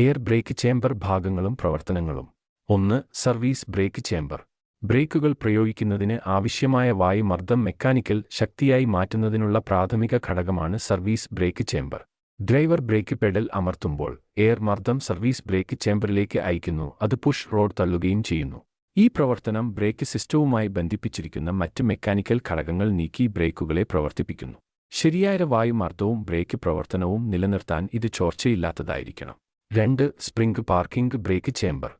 Air break chamber ഭാഗങ്ങളും പ്രവർത്തനങ്ങളും. ഒന്ന് സർവീസ് ബ്രേക്ക് ചേംബർ. ബ്രേക്കുകൾ പ്രയോഗിക്കുന്നതിന് ആവശ്യമായ വായു വായുമർദ്ദം മെക്കാനിക്കൽ ശക്തിയായി മാറ്റുന്നതിനുള്ള പ്രാഥമിക ഘടകമാണ് service brake chamber. Driver brake pedal അമർത്തുമ്പോൾ എയർ മർദ്ദം സർവീസ് ബ്രേക്ക് ചേംബറിലേക്ക് അയക്കുന്നു അത് പുഷ് റോഡ് തള്ളുകയും ചെയ്യുന്നു. ഈ പ്രവർത്തനം ബ്രേക്ക് സിസ്റ്റവുമായി ബന്ധിപ്പിച്ചിരിക്കുന്ന മറ്റ് മെക്കാനിക്കൽ ഘടകങ്ങൾ നീക്കി ബ്രേക്കുകളെ പ്രവർത്തിപ്പിക്കുന്നു. ശരിയായ വായുമർദ്ദവും ബ്രേക്ക് പ്രവർത്തനവും നിലനിർത്താൻ ഇത് ചോർച്ചയില്ലാത്തതായിരിക്കണം. രണ്ട് സ്പ്രിംഗ് പാർക്കിംഗ് ബ്രേക്ക് ചേംബർ.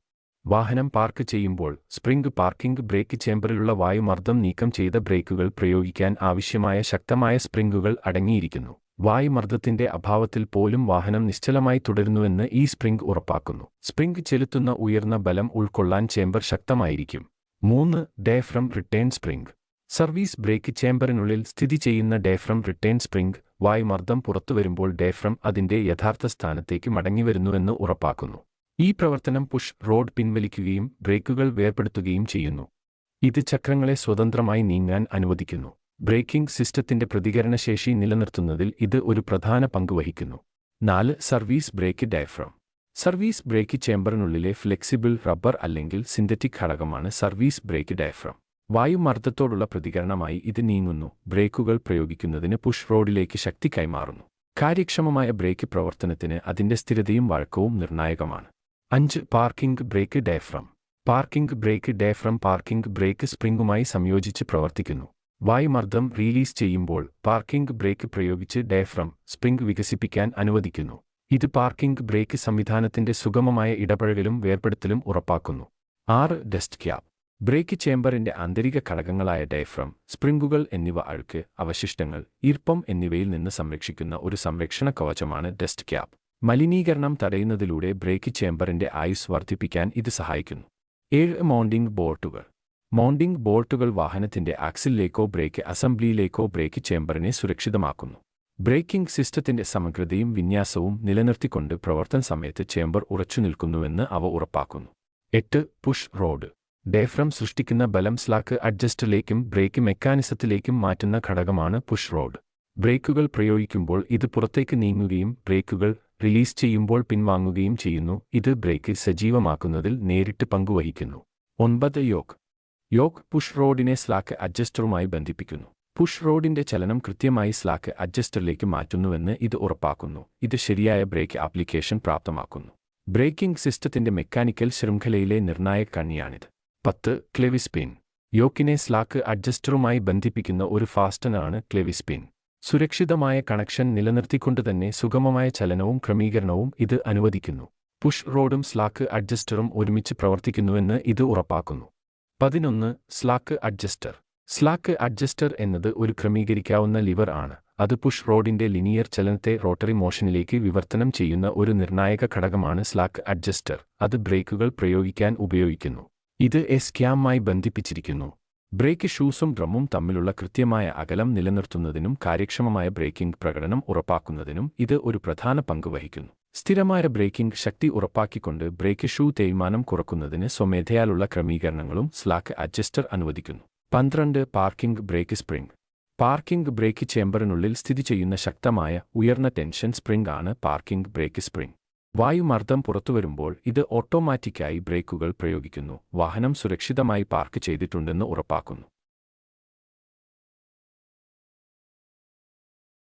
വാഹനം പാർക്ക് ചെയ്യുമ്പോൾ സ്പ്രിംഗ് പാർക്കിംഗ് ബ്രേക്ക് ചേംബറിലുള്ള വായുമർദ്ദം നീക്കം ചെയ്ത ബ്രേക്കുകൾ പ്രയോഗിക്കാൻ ആവശ്യമായ ശക്തമായ സ്പ്രിംഗുകൾ അടങ്ങിയിരിക്കുന്നു. വായുമർദ്ദത്തിന്റെ അഭാവത്തിൽ പോലും വാഹനം നിശ്ചലമായി തുടരുന്നുവെന്ന് ഈ സ്പ്രിംഗ് ഉറപ്പാക്കുന്നു. സ്പ്രിംഗ് ചെലുത്തുന്ന ഉയർന്ന ബലം ഉൾക്കൊള്ളാൻ ചേംബർ ശക്തമായിരിക്കും. മൂന്ന് diaphragm return spring. Service brake ചേംബറിനുള്ളിൽ സ്ഥിതി ചെയ്യുന്ന ഡേഫ്രം റിട്ടേൺ സ്പ്രിംഗ് വായുമർദ്ദം പുറത്തുവരുമ്പോൾ ഡേഫ്രം അതിന്റെ യഥാർത്ഥ സ്ഥാനത്തേക്ക് മടങ്ങിവരുന്നുവെന്ന് ഉറപ്പാക്കുന്നു. ഈ പ്രവർത്തനം പുഷ് റോഡ് പിൻവലിക്കുകയും ബ്രേക്കുകൾ വേർപെടുത്തുകയും ചെയ്യുന്നു. ഇത് ചക്രങ്ങളെ സ്വതന്ത്രമായി നീങ്ങാൻ അനുവദിക്കുന്നു. ബ്രേക്കിംഗ് സിസ്റ്റത്തിന്റെ പ്രതികരണശേഷി നിലനിർത്തുന്നതിൽ ഇത് ഒരു പ്രധാന പങ്ക് വഹിക്കുന്നു. നാല് service brake diaphragm. Service brake ചേംബറിനുള്ളിലെ flexible rubber അല്ലെങ്കിൽ സിന്തറ്റിക് ഘടകമാണ് സർവീസ് ബ്രേക്ക് ഡയഫ്രം. വായുമർദ്ദത്തോടുള്ള പ്രതികരണമായി ഇത് നീങ്ങുന്നു. ബ്രേക്കുകൾ പ്രയോഗിക്കുന്നതിന് പുഷ് റോഡിലേക്ക് ശക്തി കൈമാറുന്നു. കാര്യക്ഷമമായ ബ്രേക്ക് പ്രവർത്തനത്തിന് അതിന്റെ സ്ഥിരതയും വഴക്കവും നിർണായകമാണ്. അഞ്ച് parking brake diaphragm. Parking brake diaphragm parking brake സ്പ്രിംഗുമായി സംയോജിച്ച് പ്രവർത്തിക്കുന്നു. വായുമർദ്ദം റിലീസ് ചെയ്യുമ്പോൾ പാർക്കിംഗ് ബ്രേക്ക് പ്രയോഗിച്ച് ഡയഫ്രം സ്പ്രിംഗ് വികസിപ്പിക്കാൻ അനുവദിക്കുന്നു. ഇത് പാർക്കിംഗ് ബ്രേക്ക് സംവിധാനത്തിന്റെ സുഗമമായ ഇടപഴകലും വേർപെടുത്തലും ഉറപ്പാക്കുന്നു. ആറ് ഡെസ്റ്റ് ക്യാപ്. ബ്രേക്ക് ചേംബറിന്റെ ആന്തരിക ഘടകങ്ങളായ ഡയഫ്രം സ്പ്രിംഗുകൾ എന്നിവ അഴുക്ക് അവശിഷ്ടങ്ങൾ ഈർപ്പം എന്നിവയിൽ നിന്ന് സംരക്ഷിക്കുന്ന ഒരു സംരക്ഷണ കവചമാണ് ഡസ്റ്റ് ക്യാപ്. മലിനീകരണം തടയുന്നതിലൂടെ ബ്രേക്ക് ചേംബറിന്റെ ആയുസ് വർദ്ധിപ്പിക്കാൻ ഇത് സഹായിക്കുന്നു. ഏഴ് മൗണ്ടിംഗ് ബോട്ടുകൾ മൗണ്ടിംഗ് ബോൾട്ടുകൾ വാഹനത്തിന്റെ ആക്സിലേക്കോ ബ്രേക്ക് അസംബ്ലിയിലേക്കോ ബ്രേക്ക് ചേംബറിനെ സുരക്ഷിതമാക്കുന്നു. ബ്രേക്കിംഗ് സിസ്റ്റത്തിന്റെ സമഗ്രതയും വിന്യാസവും നിലനിർത്തിക്കൊണ്ട് പ്രവർത്തന സമയത്ത് ചേംബർ ഉറച്ചുനിൽക്കുന്നുവെന്ന് അവ ഉറപ്പാക്കുന്നു. എട്ട് പുഷ് റോഡ്. ഡേഫ്രം സൃഷ്ടിക്കുന്ന ബലം സ്ലാക്ക് അഡ്ജസ്റ്റിലേക്കും ബ്രേക്ക് മെക്കാനിസത്തിലേക്കും മാറ്റുന്ന ഘടകമാണ് പുഷ് റോഡ്. ബ്രേക്കുകൾ പ്രയോഗിക്കുമ്പോൾ ഇത് പുറത്തേക്ക് നീങ്ങുകയും ബ്രേക്കുകൾ റിലീസ് ചെയ്യുമ്പോൾ പിൻവാങ്ങുകയും ചെയ്യുന്നു. ഇത് ബ്രേക്ക് സജീവമാക്കുന്നതിൽ നേരിട്ട് പങ്കുവഹിക്കുന്നു. ഒൻപത് യോക്ക്. യോക്ക് പുഷ് റോഡിനെ സ്ലാക്ക് അഡ്ജസ്റ്ററുമായി ബന്ധിപ്പിക്കുന്നു. പുഷ് റോഡിന്റെ ചലനം കൃത്യമായി സ്ലാക്ക് അഡ്ജസ്റ്ററിലേക്ക് മാറ്റുന്നുവെന്ന് ഇത് ഉറപ്പാക്കുന്നു. ഇത് ശരിയായ ബ്രേക്ക് ആപ്ലിക്കേഷൻ പ്രാപ്തമാക്കുന്നു. ബ്രേക്കിംഗ് സിസ്റ്റത്തിന്റെ മെക്കാനിക്കൽ ശൃംഖലയിലെ നിർണായക കണ്ണിയാണിത്. പത്ത് ക്ലെവിസ്പിൻ. യോക്കിനെ സ്ലാക്ക് അഡ്ജസ്റ്ററുമായി ബന്ധിപ്പിക്കുന്ന ഒരു ഫാസ്റ്റനാണ് ക്ലെവിസ്പിൻ. സുരക്ഷിതമായ കണക്ഷൻ നിലനിർത്തിക്കൊണ്ടുതന്നെ സുഗമമായ ചലനവും ക്രമീകരണവും ഇത് അനുവദിക്കുന്നു. പുഷ് റോഡും സ്ലാക്ക് അഡ്ജസ്റ്ററും ഒരുമിച്ച് പ്രവർത്തിക്കുന്നുവെന്ന് ഇത് ഉറപ്പാക്കുന്നു. പതിനൊന്ന് സ്ലാക്ക് അഡ്ജസ്റ്റർ. സ്ലാക്ക് അഡ്ജസ്റ്റർ എന്നത് ഒരു ക്രമീകരിക്കാവുന്ന ലിവർ ആണ്. അത് പുഷ് റോഡിന്റെ ലിനിയർ ചലനത്തെ റോട്ടറി മോഷനിലേക്ക് വിവർത്തനം ചെയ്യുന്ന ഒരു നിർണായക ഘടകമാണ് സ്ലാക്ക് അഡ്ജസ്റ്റർ. അത് ബ്രേക്കുകൾ പ്രയോഗിക്കാൻ ഉപയോഗിക്കുന്നു. ഇത് എസ് ക്യാമായി ബന്ധിപ്പിച്ചിരിക്കുന്നു. ബ്രേക്ക് ഷൂസും ഡ്രമ്മും തമ്മിലുള്ള കൃത്യമായ അകലം നിലനിർത്തുന്നതിനും കാര്യക്ഷമമായ ബ്രേക്കിംഗ് പ്രകടനം ഉറപ്പാക്കുന്നതിനും ഇത് ഒരു പ്രധാന പങ്ക് വഹിക്കുന്നു. സ്ഥിരമായ ബ്രേക്കിംഗ് ശക്തി ഉറപ്പാക്കിക്കൊണ്ട് ബ്രേക്ക് ഷൂ തേയ്മാനം കുറക്കുന്നതിന് സ്വമേധയാലുള്ള ക്രമീകരണങ്ങളും സ്ലാക്ക് അഡ്ജസ്റ്റർ അനുവദിക്കുന്നു. പന്ത്രണ്ട് parking brake spring. Parking brake ചേംബറിനുള്ളിൽ സ്ഥിതി ചെയ്യുന്ന ശക്തമായ ഉയർന്ന ടെൻഷൻ സ്പ്രിംഗ് ആണ് പാർക്കിംഗ് ബ്രേക്ക് സ്പ്രിംഗ്. വായുമർദ്ദം പുറത്തുവരുമ്പോൾ ഇത് ഓട്ടോമാറ്റിക്കായി ബ്രേക്കുകൾ പ്രയോഗിക്കുന്നു. വാഹനം സുരക്ഷിതമായി പാർക്ക് ചെയ്തിട്ടുണ്ടെന്ന് ഉറപ്പാക്കുന്നു.